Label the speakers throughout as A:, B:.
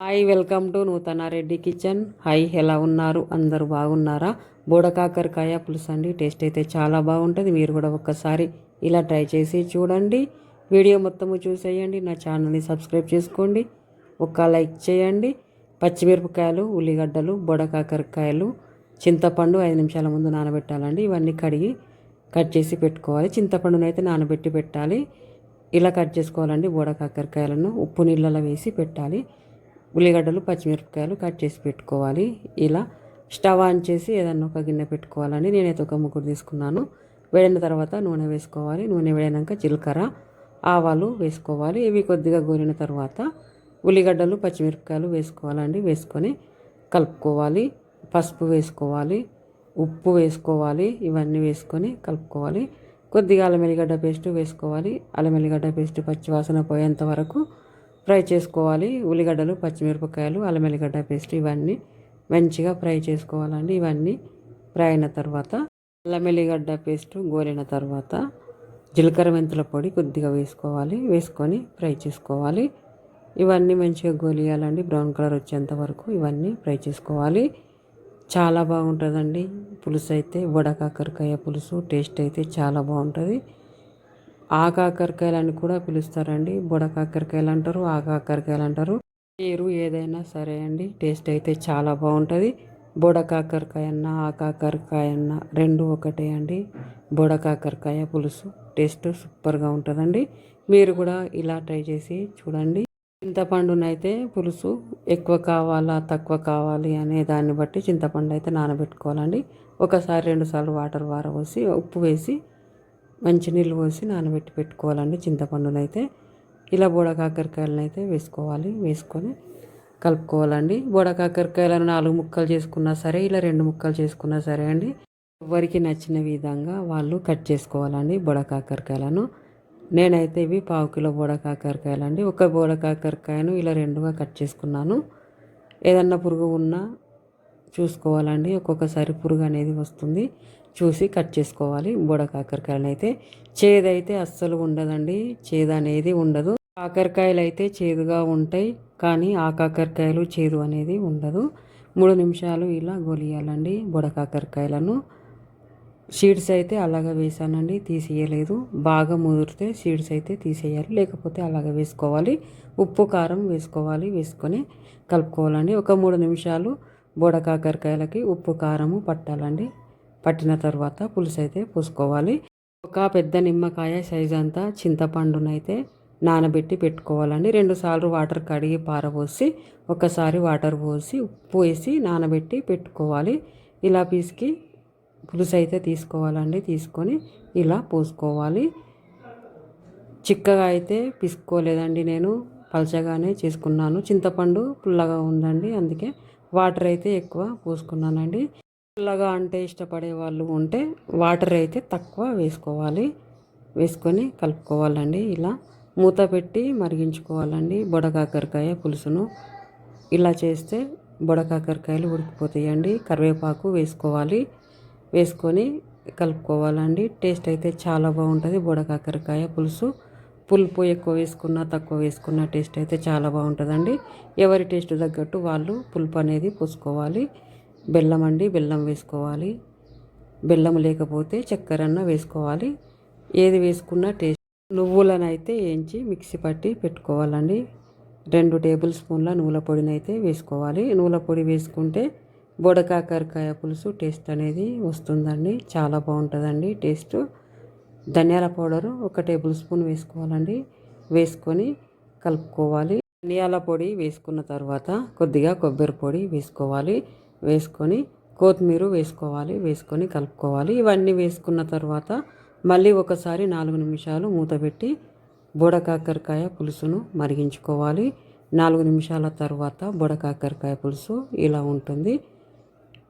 A: Hi welcome to నూతన Reddy kitchen. Hi ఎలా ఉన్నారు? అందరూ బాగున్నారా? బోడకాకరకాయ పులుసు అండి టేస్ట్ అయితే చాలా బాగుంటుంది. మీరు కూడా ఒక్కసారి ఇలా ట్రై చేసి చూడండి. వీడియో మొత్తము చూసేయండి. నా ఛానల్ని సబ్స్క్రైబ్ చేసుకోండి. ఒక్క లైక్ చేయండి. పచ్చిమిరపకాయలు ఉల్లిగడ్డలు బోడకాకరకాయలు చింతపండు ఐదు నిమిషాల ముందు నానబెట్టాలండి. ఇవన్నీ కడిగి కట్ చేసి పెట్టుకోవాలి. చింతపండునైతే నానబెట్టి పెట్టాలి. ఇలా కట్ చేసుకోవాలండి. బోడకాకరకాయలను ఉప్పు నీళ్ళలో వేసి పెట్టాలి. ఉల్లిగడ్డలు పచ్చిమిరపకాయలు కట్ చేసి పెట్టుకోవాలి. ఇలా స్టవ్ ఆన్ చేసి ఏదన్నా ఒక గిన్నె పెట్టుకోవాలని నేనైతే ఒక ముగ్గురు తీసుకున్నాను. వేడిన తర్వాత నూనె వేసుకోవాలి. నూనె వేడినాక జీలకర్ర ఆవాలు వేసుకోవాలి. ఇవి కొద్దిగా గోరిన తర్వాత ఉల్లిగడ్డలు పచ్చిమిరపకాయలు వేసుకోవాలండి. వేసుకొని కలుపుకోవాలి. పసుపు వేసుకోవాలి. ఉప్పు వేసుకోవాలి. ఇవన్నీ వేసుకొని కలుపుకోవాలి. కొద్దిగా అల్లం ఎల్లిగడ్డ పేస్ట్ వేసుకోవాలి. అల్లం ఎల్లిగడ్డ పేస్ట్ పచ్చివాసన పోయేంత వరకు ఫ్రై చేసుకోవాలి. ఉల్లిగడ్డలు పచ్చిమిరపకాయలు అల్లం ఎల్లిగడ్డ పేస్ట్ ఇవన్నీ మంచిగా ఫ్రై చేసుకోవాలండి. ఇవన్నీ ఫ్రై అయిన తర్వాత అల్లం ఎల్లిగడ్డ పేస్ట్ గోలిన తర్వాత జీలకర్ర మెంతుల పొడి కొద్దిగా వేసుకోవాలి. వేసుకొని ఫ్రై చేసుకోవాలి. ఇవన్నీ మంచిగా గోలియాలండి. బ్రౌన్ కలర్ వచ్చేంత వరకు ఇవన్నీ ఫ్రై చేసుకోవాలి. చాలా బాగుంటుందండి. పులుసు అయితే వడకాకరకాయ పులుసు టేస్ట్ అయితే చాలా బాగుంటుంది. ఆకాకరకాయలు అని కూడా పిలుస్తారండి. బుడకాకరకాయలు అంటారు ఆకాకరకాయలు అంటారు. పేరు ఏదైనా సరే అండి టేస్ట్ అయితే చాలా బాగుంటుంది. బుడకాకరకాయ అన్న ఆకాకరకాయ అన్న రెండు ఒకటే అండి. బుడకాకరకాయ పులుసు టేస్ట్ సూపర్గా ఉంటుందండి. మీరు కూడా ఇలా ట్రై చేసి చూడండి. చింతపండునైతే పులుసు ఎక్కువ కావాలా తక్కువ కావాలి అనే దాన్ని బట్టి చింతపండు అయితే నానబెట్టుకోవాలండి. ఒకసారి రెండుసార్లు వాటర్ వారబోసి ఉప్పు వేసి మంచినీళ్ళు పోసి నానబెట్టి పెట్టుకోవాలండి చింతపండును అయితే. ఇలా బోడకాకరకాయలను అయితే వేసుకోవాలి వేసుకొని కలుపుకోవాలండి. బోడకాకరకాయలను నాలుగు ముక్కలు చేసుకున్నా సరే ఇలా రెండు ముక్కలు చేసుకున్నా సరే అండి ఎవరికి నచ్చిన విధంగా వాళ్ళు కట్ చేసుకోవాలండి బోడకాకరకాయలను నేనైతే ఇవి పావు కిలో బోడకాకరకాయలు అండి ఒక బోడ కాకరకాయను ఇలా రెండుగా కట్ చేసుకున్నాను. ఏదన్నా పురుగు ఉన్నా చూసుకోవాలండి. ఒక్కొక్కసారి పురుగు అనేది వస్తుంది. చూసి కట్ చేసుకోవాలి. బుడ కాకరకాయలు అయితే చేదైతే అస్సలు ఉండదండి. చేదు అనేది ఉండదు. కాకరకాయలు అయితే చేదుగా ఉంటాయి. కానీ ఆ కాకరకాయలు చేదు అనేది ఉండదు. మూడు నిమిషాలు ఇలా గొలియాలండి బుడ కాకరకాయలను. సీడ్స్ అయితే అలాగ వేసానండి. తీసేయలేదు. బాగా ముదిరితే సీడ్స్ అయితే తీసేయాలి. లేకపోతే అలాగ వేసుకోవాలి. ఉప్పు కారం వేసుకోవాలి. వేసుకొని కలుపుకోవాలండి. ఒక మూడు నిమిషాలు బోడ కాకరకాయలకి ఉప్పు కారము పట్టాలండి. పట్టిన తర్వాత పులుసు అయితే పూసుకోవాలి. ఒక పెద్ద నిమ్మకాయ సైజ్ అంతా చింతపండునైతే నానబెట్టి పెట్టుకోవాలండి. రెండుసార్లు వాటర్ కడిగి పారబోసి ఒకసారి వాటర్ పోసి ఉప్పు వేసి నానబెట్టి పెట్టుకోవాలి. ఇలా పీసుకి పులుసు అయితే తీసుకోవాలండి. తీసుకొని ఇలా పోసుకోవాలి. చిక్కగా అయితే పిసుకోలేదండి నేను. పలచగానే చేసుకున్నాను. చింతపండు పుల్లగా ఉందండి. అందుకే వాటర్ అయితే ఎక్కువ పోసుకున్నానండి. పుల్లగా అంటే ఇష్టపడే వాళ్ళు ఉంటే వాటర్ అయితే తక్కువ వేసుకోవాలి. వేసుకొని కలుపుకోవాలండి ఇలా. మూత పెట్టి మరిగించుకోవాలండి. బొడకాకరకాయ పులుసును. ఇలా చేస్తే బొడకాకరకాయలు ఉడికిపోతాయండి. కరివేపాకు వేసుకోవాలి. వేసుకొని కలుపుకోవాలండి. టేస్ట్ అయితే చాలా బాగుంటుంది. బొడకాకరకాయ పులుసు. పులుపు ఎక్కువ వేసుకున్నా తక్కువ వేసుకున్న టేస్ట్ అయితే చాలా బాగుంటుందండి. ఎవరి టేస్ట్ తగ్గట్టు వాళ్ళు పులుపు అనేది పూసుకోవాలి. బెల్లం అండి బెల్లం వేసుకోవాలి. బెల్లం లేకపోతే చక్కెరన్న వేసుకోవాలి. ఏది వేసుకున్నా టేస్ట్ నువ్వులను అయితే వేయించి మిక్సీ పట్టి పెట్టుకోవాలండి. రెండు టేబుల్ స్పూన్ల నూనె పొడిని అయితే వేసుకోవాలి. నూనె పొడి వేసుకుంటే బొడకాకరకాయ పులుసు టేస్ట్ అనేది వస్తుందండి. చాలా బాగుంటుందండి టేస్ట్. ధనియాల పౌడరు ఒక టేబుల్ స్పూన్ వేసుకోవాలండి. వేసుకొని కలుపుకోవాలి. ధనియాల పొడి వేసుకున్న తర్వాత కొద్దిగా కొబ్బరి పొడి వేసుకోవాలి. వేసుకొని కొత్తిమీర వేసుకోవాలి. వేసుకొని కలుపుకోవాలి. ఇవన్నీ వేసుకున్న తర్వాత మళ్ళీ ఒకసారి నాలుగు నిమిషాలు మూత పెట్టి బుడకాకరకాయ పులుసును మరిగించుకోవాలి. నాలుగు నిమిషాల తర్వాత బుడకాకరకాయ పులుసు ఇలా ఉంటుంది.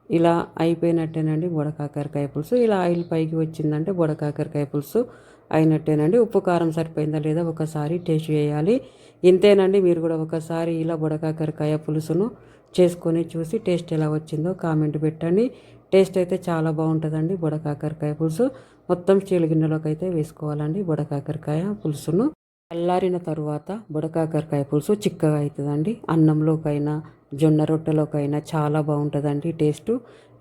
A: ఇలా అయిపోయినట్టేనండి బుడకాకరకాయ పులుసు. ఇలా ఆయిల్ పైకి వచ్చిందంటే బుడకాకరకాయ పులుసు అయినట్టేనండి. ఉప్పు కారం సరిపోయిందా లేదా ఒకసారి టేస్ట్ చేయాలి. ఇంతేనండి మీరు కూడా ఒకసారి ఇలా బుడకాకరకాయ పులుసును చేసుకొని చూసి టేస్ట్ ఎలా వచ్చిందో కామెంట్ పెట్టండి. టేస్ట్ అయితే చాలా బాగుంటుందండి బుడకాకరకాయ పులుసు. మొత్తం స్టీల్ గిన్నెలోకి అయితే వేసుకోవాలండి బుడకాకరకాయ పులుసును. చల్లారిన తరువాత బుడకాకరకాయ పులుసు చిక్కగా అవుతుందండి అన్నంలోకైనా జొన్న రొట్టెలోకైనా చాలా బాగుంటుందండి టేస్ట్.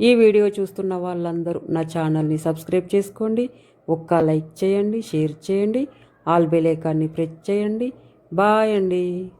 A: ఈ వీడియో చూస్తున్న వాళ్ళందరూ నా ఛానల్ని సబ్స్క్రైబ్ చేసుకోండి. ఒక్క లైక్ చేయండి షేర్ చేయండి. ఆల్ బెలేకాన్ని ప్రెస్ చేయండి. బాయ్ అండి.